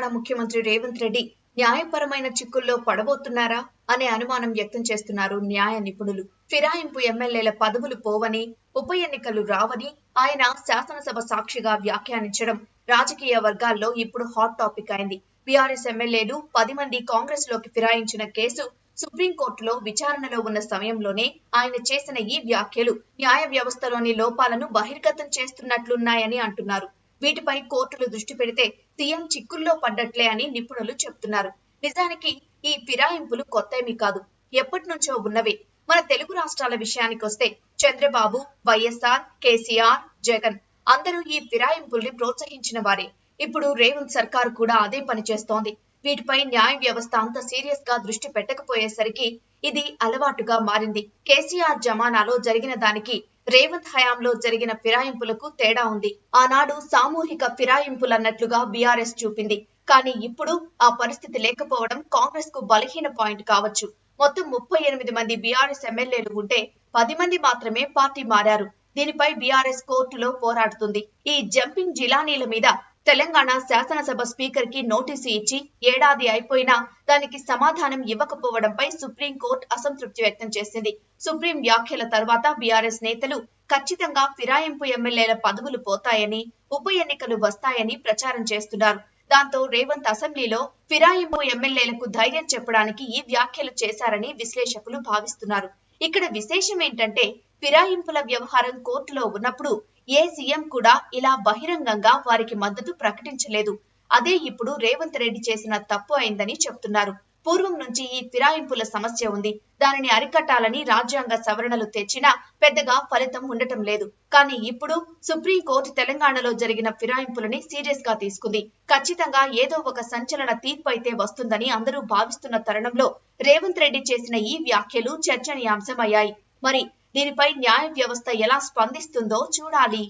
తెలంగాణ ముఖ్యమంత్రి రేవంత్ రెడ్డి న్యాయపరమైన చిక్కుల్లో పడబోతున్నారా అనే అనుమానం వ్యక్తం చేస్తున్నారు న్యాయ నిపుణులు. ఫిరాయింపు ఎమ్మెల్యేల పదవులు పోవని ఉప ఎన్నికలు రావని ఆయన శాసనసభ సాక్షిగా వ్యాఖ్యానించడం రాజకీయ వర్గాల్లో ఇప్పుడు హాట్ టాపిక్ అయింది. బీఆర్ఎస్ ఎమ్మెల్యేలు పది మంది కాంగ్రెస్లోకి ఫిరాయించిన కేసు సుప్రీంకోర్టులో విచారణలో ఉన్న సమయంలోనే ఆయన చేసిన ఈ వ్యాఖ్యలు న్యాయ వ్యవస్థలోని లోపాలను బహిర్గతం చేస్తున్నట్లున్నాయని అంటున్నారు. వీటిపై కోర్టులు దృష్టి పెడితే సీఎం చిక్కుల్లో పడ్డట్లే అని నిపుణులు చెప్తున్నారు నిజానికి ఈ ఫిరాయింపులు కొత్తేమీ కాదు. ఎప్పటి నుంచో ఉన్నవి. మన తెలుగు రాష్ట్రాల విషయానికొస్తే చంద్రబాబు వైఎస్ఆర్ కేసీఆర్ జగన్ అందరూ ఈ ఫిరాయింపుల్ని ప్రోత్సహించిన వారే. ఇప్పుడు రేవంత్ సర్కార్ కూడా అదే పని చేస్తోంది. వీటిపై న్యాయ వ్యవస్థ అంత సీరియస్గా దృష్టి పెట్టకపోయేసరికి ఇది అలవాటుగా మారింది. కేసీఆర్ జమానాలో జరిగిన దానికి రేవంత్ హయాంలో జరిగిన ఫిరాయింపులకు తేడా ఉంది. ఆనాడు సామూహిక ఫిరాయింపులన్నట్లుగా బీఆర్ఎస్ చూపింది. కానీ ఇప్పుడు ఆ పరిస్థితి లేకపోవడం కాంగ్రెస్కు బలహీన పాయింట్ కావచ్చు. మొత్తం ముప్పై ఎనిమిది మంది బీఆర్ఎస్ ఎమ్మెల్యేలు ఉంటే పది మంది మాత్రమే పార్టీ మారారు. దీనిపై బీఆర్ఎస్ కోర్టులో పోరాడుతుంది. ఈ జంపింగ్ జిలానీల మీద తెలంగాణ శాసనసభ స్పీకర్కి నోటీసు ఇచ్చి ఏడాది అయిపోయినా దానికి సమాధానం ఇవ్వకపోవడంపై సుప్రీంకోర్టు అసంతృప్తి వ్యక్తం చేసింది. సుప్రీం వ్యాఖ్యల తర్వాత బీఆర్ఎస్ నేతలు ఖచ్చితంగా ఫిరాయింపు ఎమ్మెల్యేల పదవులు పోతాయని ఉప ఎన్నికలు వస్తాయని ప్రచారం చేస్తున్నారు. దాంతో రేవంత్ అసెంబ్లీలో ఫిరాయింపు ఎమ్మెల్యేలకు ధైర్యం చెప్పడానికి ఈ వ్యాఖ్యలు చేశారని విశ్లేషకులు భావిస్తున్నారు. ఇక్కడ విశేషం ఏంటంటే ఫిరాయింపుల వ్యవహారం కోర్టులో ఉన్నప్పుడు ఏ సీఎం కూడా ఇలా బహిరంగంగా వారికి మద్దతు ప్రకటించలేదు. అదే ఇప్పుడు రేవంత్ రెడ్డి చేసిన తప్పు అయిందని చెప్తున్నారు. పూర్వం నుంచి ఈ ఫిరాయింపుల సమస్య ఉంది. దానిని అరికట్టాలని రాజ్యాంగ సవరణలు తెచ్చినా పెద్దగా ఫలితం ఉండటం లేదు. కానీ ఇప్పుడు సుప్రీంకోర్టు తెలంగాణలో జరిగిన ఫిరాయింపులని సీరియస్గా తీసుకుంది. ఖచ్చితంగా ఏదో ఒక సంచలన తీర్పు అయితే వస్తుందని అందరూ భావిస్తున్న తరుణంలో రేవంత్ రెడ్డి చేసిన ఈ వ్యాఖ్యలు చర్చనీయాంశమయ్యాయి. మరి దీనిపై న్యాయ వ్యవస్థ ఎలా స్పందిస్తుందో చూడాలి.